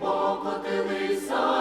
Бог покотилися.